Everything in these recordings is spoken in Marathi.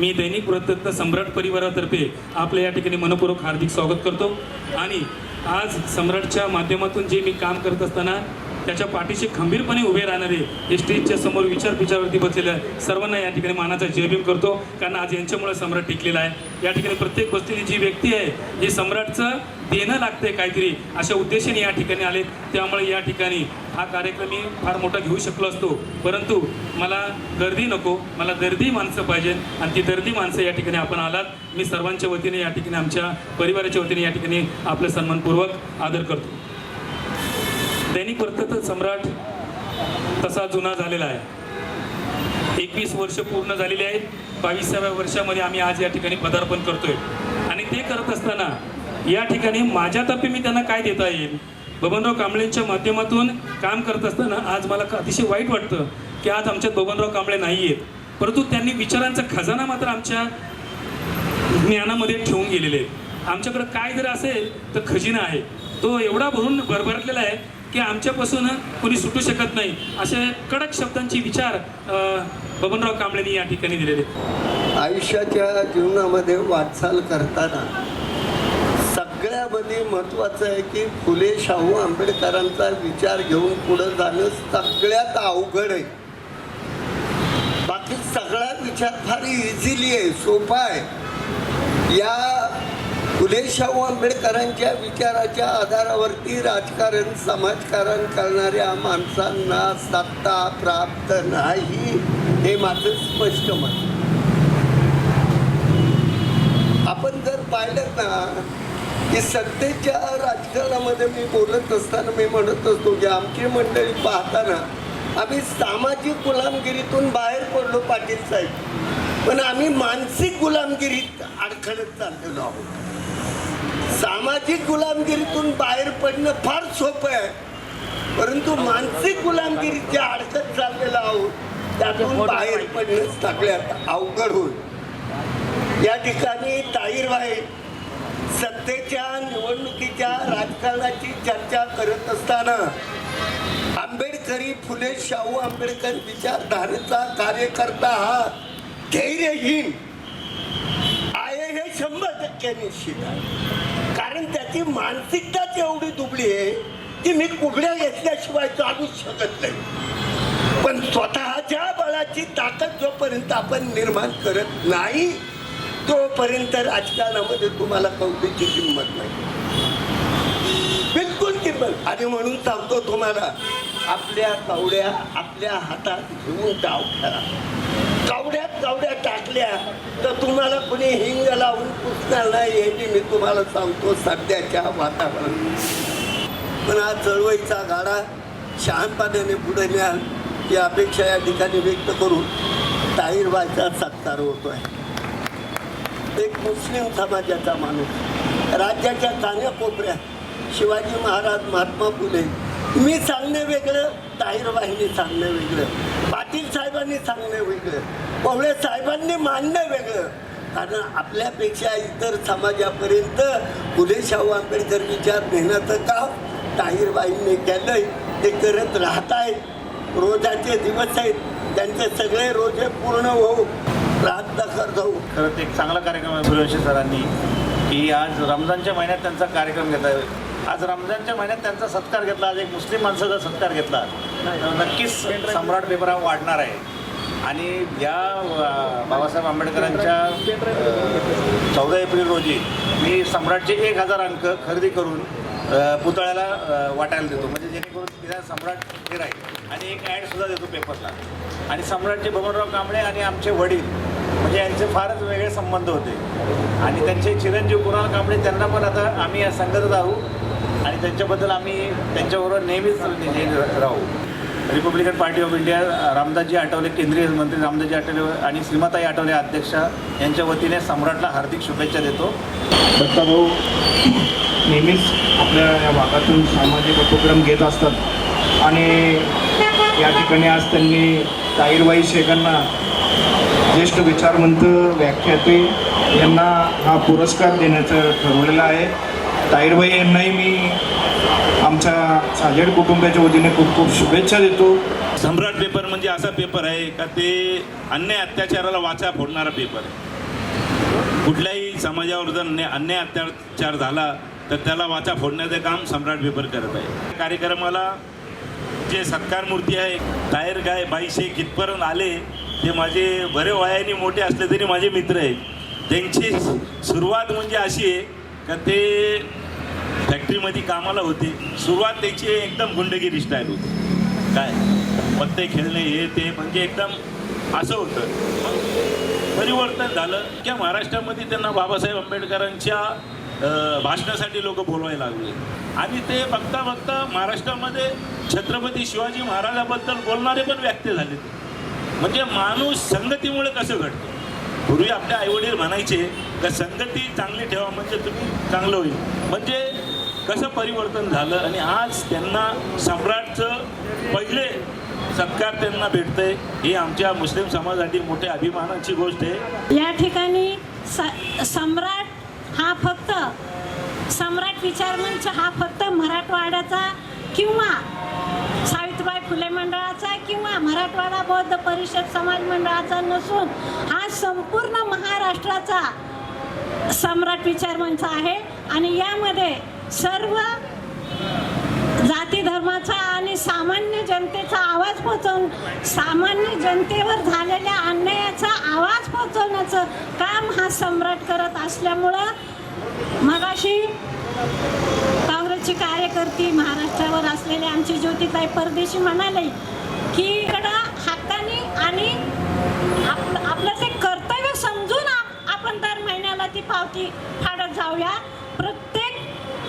मी दैनिक वृत्तरत्न सम्राट परिवारातर्फे आपलं या ठिकाणी मनपूर्वक हार्दिक स्वागत करतो. आणि आज सम्राटच्या माध्यमातून जे मी काम करत असताना त्याच्या पाठीशी खंबीरपणे उभे राहणारे हे स्टेजच्या समोर विचार विचारावरती बसलेल्या सर्वांना या ठिकाणी मानाचा जयभीम करतो. कारण आज यांच्यामुळे सम्राट टिकलेला आहे. या ठिकाणी प्रत्येक बसलेली जी व्यक्ती आहे हे सम्राटचं देणं लागतंय काहीतरी अशा उद्देशाने या ठिकाणी आले त्यामुळे या ठिकाणी हा कार्यक्रम मी फार मोठा घेऊ शकलो असतो. परंतु मला गर्दी नको. मला दर्दी माणसं पाहिजे आणि ती दर्दी माणसं या ठिकाणी आपण आलात. मी सर्वांच्या वतीने या ठिकाणी आमच्या परिवाराच्या वतीने या ठिकाणी आपलं सन्मानपूर्वक आदर करतो. दैनिक वृत्तपत्र सम्राट तसा जुना झालेला आहे. एकवीस वर्ष पूर्ण झालेली आहेत. बावीसाव्या वर्षामध्ये आम्ही आज या ठिकाणी पदार्पण करतोय. आणि ते करत असताना या ठिकाणी माझ्यातर्फे मी त्यांना काय देता येईल? बबनराव कांबळेंच्या माध्यमातून काम करत असताना आज मला अतिशय वाईट वाटतं की आज आमच्यात बबनराव कांबळे नाही आहेत. परंतु त्यांनी विचारांचा खजाना मात्र आमच्या ज्ञानामध्ये ठेवून गेलेले आहेत. आमच्याकडे काय जर असेल तर खजिना आहे. तो एवढा भरून भरभरलेला आहे की आमच्यापासून कोणी सुटू शकत नाही असे कडक शब्दांची विचार बबनराव कांबळेंनी या ठिकाणी दिलेले. आयुष्याच्या जीवनामध्ये वाटचाल करताना सगळ्यामध्ये महत्त्वाचं आहे की फुले शाहू आंबेडकरांचा विचार घेऊन पुढं जाणं सगळ्यात अवघड आहे. बाकी सगळा विचार फार इझिली आहे सोपा आहे. या फुले शाहू आंबेडकरांच्या विचाराच्या आधारावरती राजकारण समाजकारण करणाऱ्या माणसांना सत्ता प्राप्त नाही हे माझं स्पष्ट मत. आपण जर पाहिलं ना की सत्तेच्या राजकारणामध्ये मी बोलत असताना मी म्हणत असतो की आमची मंडळी पाहताना आम्ही सामाजिक गुलामगिरीतून बाहेर पडलो पाटील साहेब. पण आम्ही मानसिक गुलामगिरीत अडखळत चाललेलो आहोत. सामाजिक गुलामगिरीतून बाहेर पडणं फार सोपं आहे. परंतु मानसिक गुलामगिरीच्या अडकत चाललेलो आहोत त्यातून बाहेर पडणं सगळ्यात अवघड होईल. या ठिकाणी ताईरबाई सत्तेच्या निवडणुकीच्या राजकारणाची चर्चा करत असताना आंबेडकरी फुले शाहू आंबेडकर विचारधारेचा कार्यकर्ता हा धैर्यहीन आहे हे शंभर टक्के निश्चित आहे. त्याची मानसिकताच एवढी दुबळी आहे की मी कुगड्या घेतल्याशिवाय चालूच शकत नाही. पण स्वतःच्या बळाची ताकद जोपर्यंत आपण निर्माण करत नाही तोपर्यंत राजकारणामध्ये तुम्हाला कौतुची किंमत नाही. बिलकुल किंमत. आणि म्हणून सांगतो तुम्हाला आपल्या कावड्या आपल्या हातात घेऊन डाव खेळा कावड्यात कावड्या टाकल्या तर तुम्हाला कुणी हिंग लावून पुसणार नाही हे मी तुम्हाला सांगतो सध्याच्या वातावरणात पण हा चळवळीचा गाडा शहाणपणाने पुढे न्याल ही अपेक्षा या ठिकाणी व्यक्त करून ताईरबाईचा सत्कार होतोय. एक मुस्लिम समाजाचा माणूस राज्याच्या कान्याकोपऱ्यात शिवाजी महाराज महात्मा फुले मी सांगणे वेगळं ताहिरबाईंनी सांगणं वेगळं पाटील साहेबांनी सांगणं वेगळं पवळे साहेबांनी मानणं वेगळं. कारण आपल्यापेक्षा इतर समाजापर्यंत फुले शाहू आंबेडकर विचार नेण्याचं काम ताहिरबाईंनी केलंय. ते करत राहत आहेत रोजाचे दिवस आहेत. त्यांचे सगळे रोजे पूर्ण होऊ प्रार्थना जाऊ खरंच एक चांगला कार्यक्रम आहे सूर्यवंशी सरांनी की आज रमजानच्या महिन्यात त्यांचा कार्यक्रम घेतला आज रमजानच्या महिन्यात त्यांचा सत्कार घेतला आज एक मुस्लिम माणसाचा सत्कार घेतला. नक्कीच सम्राट पेपर वाढणार आहे. आणि या बाबासाहेब आंबेडकरांच्या चौदा एप्रिल रोजी मी सम्राटचे एक हजार अंक खरेदी करून पुतळ्याला वाटायला देतो. म्हणजे जेणेकरून तिला सम्राट हे राहील. आणि एक ॲडसुद्धा देतो पेपरला आणि सम्राटचे बबनराव कांबळे आणि आमचे वडील म्हणजे यांचे फारच वेगळे संबंध होते. आणि त्यांचे चिरंजीव कुणाल कांबळे त्यांना पण आता आम्ही या संगतच आहोत. आणि त्यांच्याबद्दल आम्ही त्यांच्याबरोबर नेहमीच राहू. Republican Party of India Ramdasji Athawale केंद्रीय मंत्री रामदासजी आठवले आणि श्रीमाताई आठवले अध्यक्षा यांच्या वतीने सम्राटला हार्दिक शुभेच्छा देतो. दत्ताभाऊ नेहमीच आपल्या या भागातून सामाजिक उपक्रम घेत असतात. आणि या ठिकाणी आज त्यांनी ताईरबाई शेखांना ज्येष्ठ विचारवंत व्याख्याते यांना हा पुरस्कार देण्याचं ठरवलेलं आहे. ताईरबाई यांनाही मी आमच्या साजेड कुटुंबाच्या वतीने खूप खूप शुभेच्छा देतो. सम्राट पेपर म्हणजे असा पेपर आहे का ते अन्याय अत्याचाराला वाचा फोडणारा पेपर आहे. कुठल्याही समाजावर जर अन्याय अत्याचार झाला तर त्याला वाचा फोडण्याचं काम सम्राट पेपर करत आहे. कार्यक्रमाला जे सत्कार मूर्ती आहे टायर गाय बाईशे कितपर्यंत आले ते माझे बरे वयाने मोठे असले तरी माझे मित्र आहेत. त्यांची सुरुवात म्हणजे अशी आहे का ते फॅक्टरीमध्ये कामाला होते. सुरुवात त्याची एकदम गुंडगिरी स्टाईल होती. काय? पत्ते खेळणे हे ते म्हणजे एकदम असं होतं. मग परिवर्तन झालं. की महाराष्ट्रामध्ये त्यांना बाबासाहेब आंबेडकरांच्या भाषणासाठी लोक बोलवायला लागले. आणि ते बघता बघता महाराष्ट्रामध्ये छत्रपती शिवाजी महाराजाबद्दल बोलणारे पण व्यक्त झाले. म्हणजे माणूस संगतीमुळे कसं घडतं? पूर्वी आपले आईवडील म्हणायचे का संगती चांगली ठेवा म्हणजे तुम्ही चांगलं होईल. म्हणजे कसं परिवर्तन झालं आणि आज त्यांना सम्राटचं पहिले सत्कार त्यांना भेटतंय ही आमच्या मुस्लिम समाजासाठी मोठ्या अभिमानाची गोष्ट आहे. या ठिकाणी स सम्राट हा फक्त सम्राट विचारमंच हा फक्त मराठवाड्याचा किंवा सावित्रीबाई फुले मंडळाचा किंवा मराठवाडा बौद्ध परिषद समाज मंडळाचा नसून हा संपूर्ण महाराष्ट्राचा सम्राट विचारमंच आहे. आणि यामध्ये सर्व जाती धर्माचा आणि सामान्य जनतेचा आवाज पोहोचवून सामान्य जनतेवर झालेल्या अन्यायाचा आवाज पोहोचवण्याचं काम हा सम्राट करत असल्यामुळं मगाशी काँग्रेसची कार्यकर्ती महाराष्ट्रावर असलेले आमची ज्योतिताई परदेशी म्हणाले की इकडं हाताने आणि आपलं आपलं ते कर्तव्य समजून आपण दर महिन्याला ती पावती फाडत जाऊया. प्रत्येक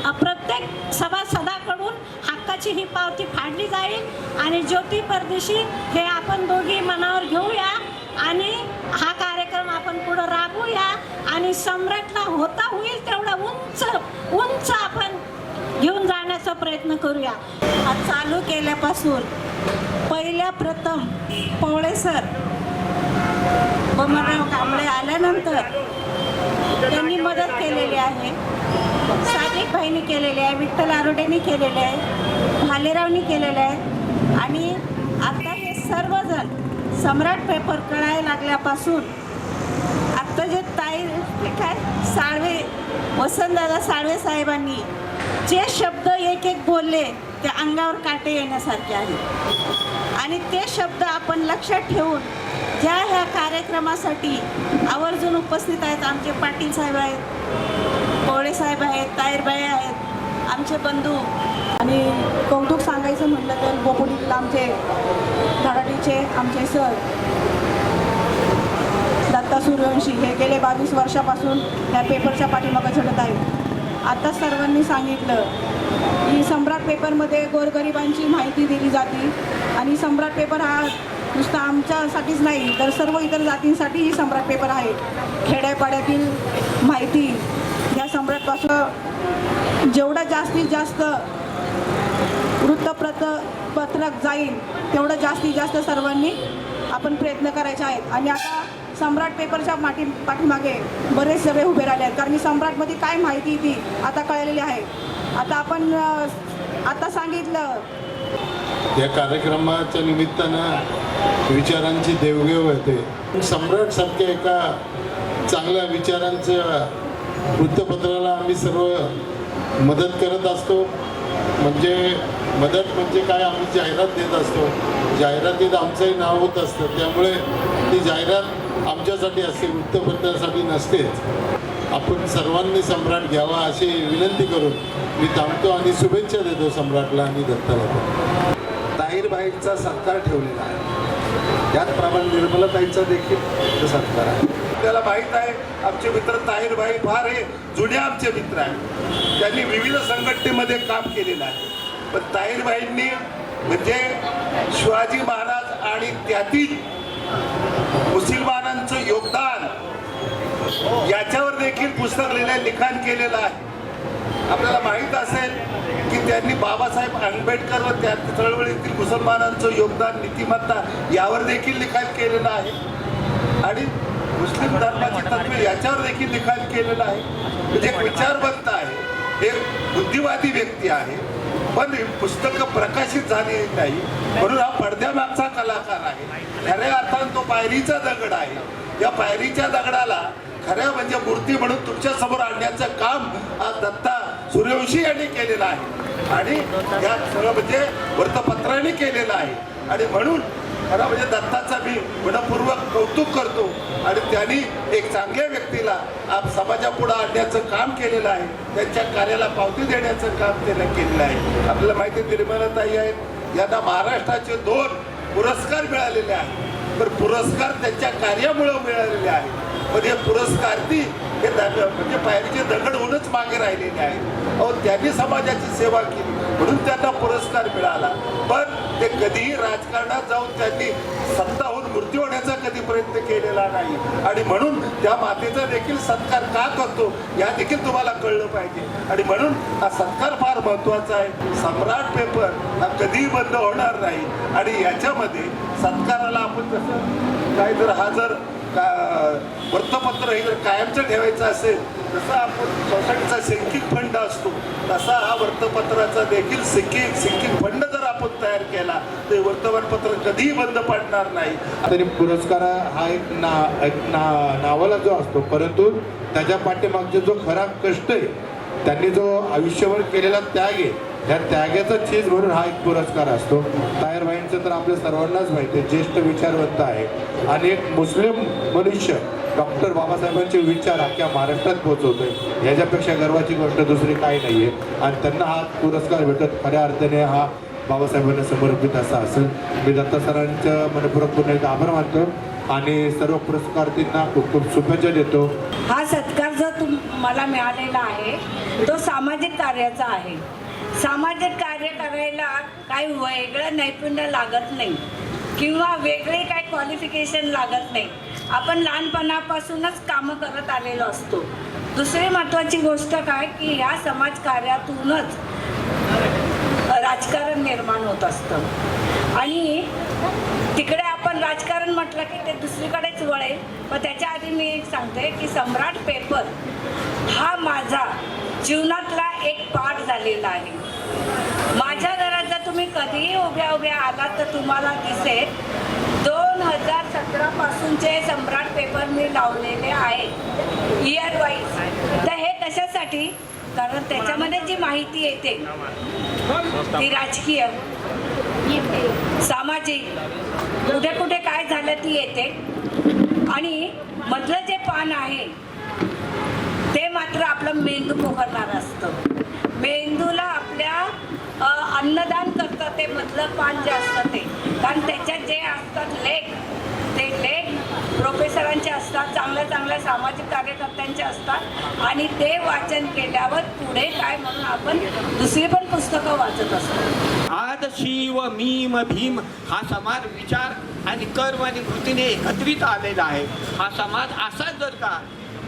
प्रत्येक सभासदाकडून हक्काची ही पावती फाडली जाईल आणि ज्योती परदेशी हे आपण दोघी मनावर घेऊया आणि हा कार्यक्रम आपण पुढं राबवूया आणि सम्राटला होता होईल तेवढा उंच उंच आपण घेऊन जाण्याचा प्रयत्न करूया. चालू केल्यापासून पहिल्या प्रथम पवळे सर बमनराव कांबळे आल्यानंतर त्यांनी मदत केलेली आहे. सादिक भाईनी केलेले आहे विठ्ठल आरोडेने केलेले आहे भालेरावनी केलेलं आहे. आणि आता हे सर्वजण सम्राट पेपर कळायला लागल्यापासून आत्ता जे ताई काय? साळवे वसंतदादा साळवे साहेबांनी जे शब्द एक एक बोलले ते अंगावर काटे येण्यासारखे आहेत. आणि ते शब्द आपण लक्षात ठेवून ज्या ह्या कार्यक्रमासाठी आवर्जून उपस्थित आहेत आमचे पाटील साहेब आहेत साहेब आहेत ताईरबाई आहेत आमचे बंधू. आणि कौतुक सांगायचं म्हटलं तर बोपुलीला आमचे धडाडीचे आमचे सर. दत्ता सूर्यवंशी हे गेले बावीस वर्षापासून ह्या पेपरच्या पाठीमागं झडत आहेत. आता सर्वांनी सांगितलं की सम्राट पेपरमध्ये गोरगरिबांची माहिती दिली जाते. आणि सम्राट पेपर हा नुसता आमच्यासाठीच नाही तर सर्व इतर जातींसाठीही सम्राट पेपर आहे. खेड्यापाड्यातील माहिती. सम्राटपासून जेवढं जास्तीत जास्त वृत्तप्रत पत्रक जाईल तेवढं जास्तीत जास्त सर्वांनी आपण प्रयत्न करायचे आहेत. आणि आता सम्राट पेपरच्या माटी पाठीमागे बरेच सगळे उभे राहिले आहेत. कारण की सम्राटमध्ये काय माहिती ती आता कळलेली आहे. आता आपण आता सांगितलं. या कार्यक्रमाच्या निमित्तानं विचारांची देवघेव होते. सम्राटसारख्या एका चांगल्या विचारांचं वृत्तपत्राला आम्ही सर्व मदत करत असतो. म्हणजे मदत म्हणजे काय? आम्ही जाहिरात देत असतो. जाहिरातीत आमचंही नाव होत असतं. त्यामुळे ती जाहिरात आमच्यासाठी असते वृत्तपत्रासाठी नसतेच. आपण सर्वांनी सम्राट घ्यावा अशी विनंती करून मी थांबतो आणि शुभेच्छा देतो सम्राटला आणि दत्ताला पण. ताईरबाईंचा सत्कार ठेवलेला आहे. त्याचप्रमाणे निर्मलताईंचा देखील सत्कार आहे. आपल्याला माहीत आहे आमचे मित्र ताहिरभाई फार हे जुने आमचे मित्र आहेत. त्यांनी विविध संघटनेमध्ये काम केलेलं आहे. पण ताहीरभाईंनी म्हणजे शिवाजी महाराज आणि त्यातील मुसलमानांचं योगदान याच्यावर देखील पुस्तक लिहिलं लिखाण केलेलं आहे. आपल्याला माहीत असेल की त्यांनी बाबासाहेब आंबेडकर व त्या चळवळीतील मुसलमानांचं योगदान नीतिमत्ता यावर देखील लिखाण केलेलं आहे. आणि मुस्लिम धर्माची तत्वे याच्यावर देखील लिखाण केलेलं आहे. म्हणजे एक विचारवंत आहे. एक बुद्धिवादी व्यक्ती आहे. पण पुस्तकं प्रकाशित झाली नाही. म्हणून हा पडद्यामागचा कलाकार आहे. खऱ्या अर्थानं तो पायरीचा दगड आहे. या पायरीच्या दगडाला खऱ्या म्हणजे मूर्ती म्हणून तुमच्यासमोर आणण्याचं काम हा दत्ता सूर्यवंशी यांनी केलेलं आहे. आणि या सगळं म्हणजे वृत्तपत्रांनी केलेलं आहे. आणि म्हणून खरं म्हणजे दत्ताचा मी मनपूर्वक कौतुक करतो. आणि त्यांनी एक चांगल्या व्यक्तीला आप समाजापुढे आणण्याचं काम केलेलं आहे. त्यांच्या कार्याला पावती देण्याचं काम त्यानं केलेलं आहे. आपल्याला माहिती निर्मलाताई आहेत. यांना महाराष्ट्राचे दोन पुरस्कार मिळालेले आहेत. तर पुरस्कार त्यांच्या कार्यामुळं मिळालेले आहेत. पण हे पुरस्कारती हे म्हणजे पायरीचे दगड होऊनच मागे राहिलेले आहेत. अहो त्यांनी समाजाची सेवा केली. म्हणून त्यांना पुरस्कार मिळाला. पण ते कधीही राजकारणात जाऊन त्यांनी सत्ता होऊन मृत्यू होण्याचा कधी प्रयत्न केलेला नाही. आणि म्हणून त्या मातेचा देखील सत्कार का करतो या देखील तुम्हाला कळलं पाहिजे. आणि म्हणून हा सत्कार फार महत्त्वाचा आहे. सम्राट पेपर हा कधीही बंद होणार नाही. आणि याच्यामध्ये सत्काराला आपण जसं काय जर हा जर का वृत्तपत्र हे जर कायमचं ठेवायचं असेल जसा आपण सोसायटीचा सिंकिंग फंड असतो तसा हा वृत्तपत्राचा देखील सिंकिंग सिंकिंग फंड जर आपण तयार केला तर वर्तमानपत्र कधीही बंद पडणार नाही. तरी पुरस्कार हा एक ना एक ना नावाला जो असतो परंतु त्याच्या पाठीमागचे जो खरा कष्ट आहे त्यांनी जो आयुष्यभर केलेला त्याग आहे या त्यागाचा चीज म्हणून हा एक पुरस्कार असतो. तायर भाईंचं तर आपल्या सर्वांनाच माहिती आहे ज्येष्ठ विचारवंत आहे. आणि एक मुस्लिम मनुष्य डॉक्टर बाबासाहेबांचे विचार अख्ख्या महाराष्ट्रात पोहोचवतोय. याच्यापेक्षा गर्वाची गोष्ट दुसरी काही नाही आहे आणि त्यांना हा पुरस्कार भेटत खऱ्या अर्थाने हा बाबासाहेबांना समर्पित असा असेल. मी दत्ता सरांचं मनपूर्वक पुन्हा एकदा आभार मानतो. आणि सर्व पुरस्कारार्थींना खूप खूप शुभेच्छा देतो. हा सत्कार जो तुम मला मिळालेला आहे तो सामाजिक कार्याचा आहे. सामाजिक कार्य करायला काही वेगळं नैपुण्य लागत नाही किंवा वेगळे काही क्वालिफिकेशन लागत नाही. आपण लहानपणापासूनच कामं करत आलेलो असतो. दुसरी महत्त्वाची गोष्ट काय की ह्या समाजकार्यातूनच राजकारण निर्माण होत असतं. आणि तिकडे आपण राजकारण म्हटलं की ते दुसरीकडेच वळेल. पण त्याच्या आधी मी एक सांगते की सम्राट पेपर हा माझा जीवनातला एक पाठ झालेला आहे. माझ्या घरात जर तुम्ही कधीही उभ्या उभ्या आलात तर तुम्हाला दिसेल दोन हजार सतरापासूनचे सम्राट पेपर मी लावलेले आहेत इयर वाईज तर हे कशासाठी? कारण त्याच्यामध्ये जी माहिती येते ती राजकीय. सामाजिक. कुठे कुठे काय झालं ती येते. आणि मधलं जे पान आहे ते मात्र आपलं मेंदू पोखरणार असतं. मेंदूला आपल्या अन्नदान करतं ते मधलं पान जे असतं ते. कारण त्याच्यात जे असतात लेख प्रोफेसरांचे असतात चांगल्या चांगल्या सामाजिक कार्यकर्त्यांचे असतात आणि ते वाचन केल्यावर पुढे काय म्हणून आपण दुसरी पण पुस्तकं वाचत असतो. आज शिव मीम भीम हा समाज विचार आणि कर्म आणि कृतीने एकत्रित आलेला आहे. हा समाज असाच जर का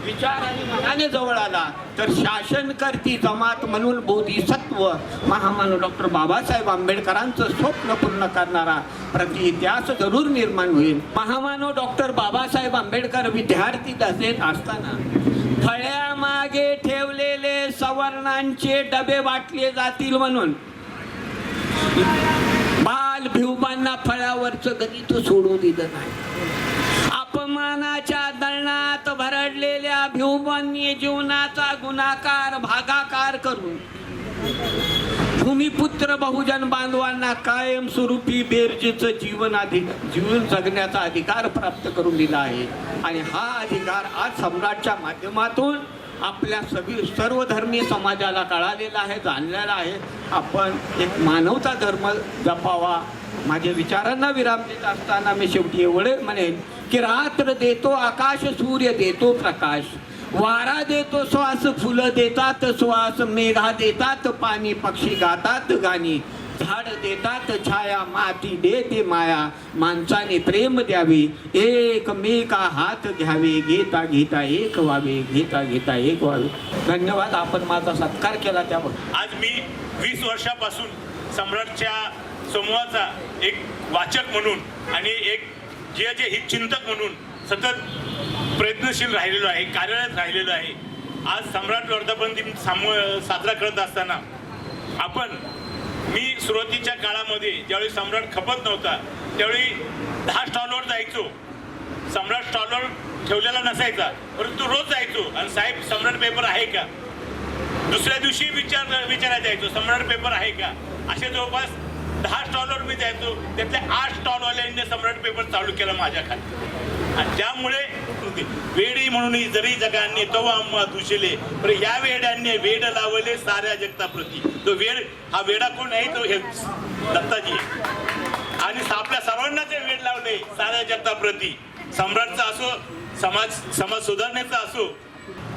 विचार आणि मनाने जवळ आला तर शासन करती जमात म्हणून बोधिसत्व महामानव डॉक्टर बाबासाहेब आंबेडकरांचं स्वप्न पूर्ण करणारा प्रति इतिहास जरूर निर्माण होईल. महामानव डॉक्टर बाबासाहेब आंबेडकर विद्यार्थी दशेत असताना फळ्यामागे ठेवलेले सवर्णांचे डबे वाटले जातील म्हणून. बाल भिवबांना फळ्यावरचं गणित सोडू दिलं नाही. अपमानाच्या दळणात भरडलेल्या भिवबांनी जीवनाचा गुणाकार भागाकार करून भूमिपुत्र बहुजन बांधवांना कायमस्वरूपी बेरजेचं जीवन अधिक जीवन जगण्याचा अधिकार प्राप्त करून दिला आहे. आणि हा अधिकार आज सम्राटच्या माध्यमातून आपल्या सगळी सर्वधर्मीय समाजाला कळालेला आहे जाणलेला आहे. आपण एक मानवता धर्म जपावा. माझ्या विचारांना विराम देत असताना मी शेवटी एवढे म्हणेन की रात्र देतो आकाश सूर्य देतो प्रकाश. वारा देतो श्वास फुलं देतात श्वास मेघा देतात पाणी पक्षी गातात गाणी झाड देतात छाया माती देते माया. माणसाने प्रेम द्यावे एकमेका हात घ्यावे घेता घेता एक व्हावे घेता घेता एक व्हावे. धन्यवाद आपण माझा सत्कार केला त्यावर आज मी वीस वर्षापासून सम्राटच्या समूहाचा एक वाचक म्हणून आणि एक जे जे हितचिंतक म्हणून सतत प्रयत्नशील राहिलेलो आहे कार्यरत राहिलेलो आहे आज सम्राट वर्धापन दिन साम साजरा करत असताना आपण मी सुरुवातीच्या काळामध्ये ज्यावेळी सम्राट खपत नव्हता त्यावेळी दहा स्टॉलवर जायचो. सम्राट स्टॉलवर ठेवलेला नसायचा परंतु रोज जायचो. आणि साहेब सम्राट पेपर आहे का? दुसऱ्या दिवशी विचार विचारायला जायचो सम्राट पेपर आहे का? असे जवळपास दहा स्टॉलवर मी जायचो. त्यातल्या आठ स्टॉलवाल्यांनी सम्राट पेपर चालू केला माझ्या खाली आणि त्यामुळे वेडी म्हणून जरी जगांनी तो आम्हा दुशिले पण या वेड्यांनी वेड लावले साऱ्या जगताप्रती. तो वेड हा वेडा कोण आहे? तो हे दत्ताजी आणि आपल्या सर्वांना ते वेड लावले साऱ्या जगताप्रती. सम्राटचा असो समाज समाज सुधारण्याचा असो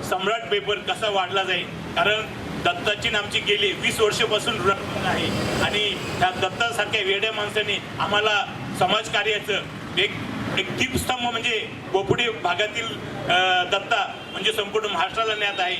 सम्राट पेपर कसा वाढला जाईल? कारण दत्ताची नामची गेली. वीस वर्षापासून रन आहे आणि त्या दत्तासारख्या वेड्या माणसाने आम्हाला समाजकार्याचं एक एक दीपस्तंभ म्हणजे बोपडी भागातील दत्ता म्हणजे संपूर्ण महाराष्ट्राला ज्ञात आहे.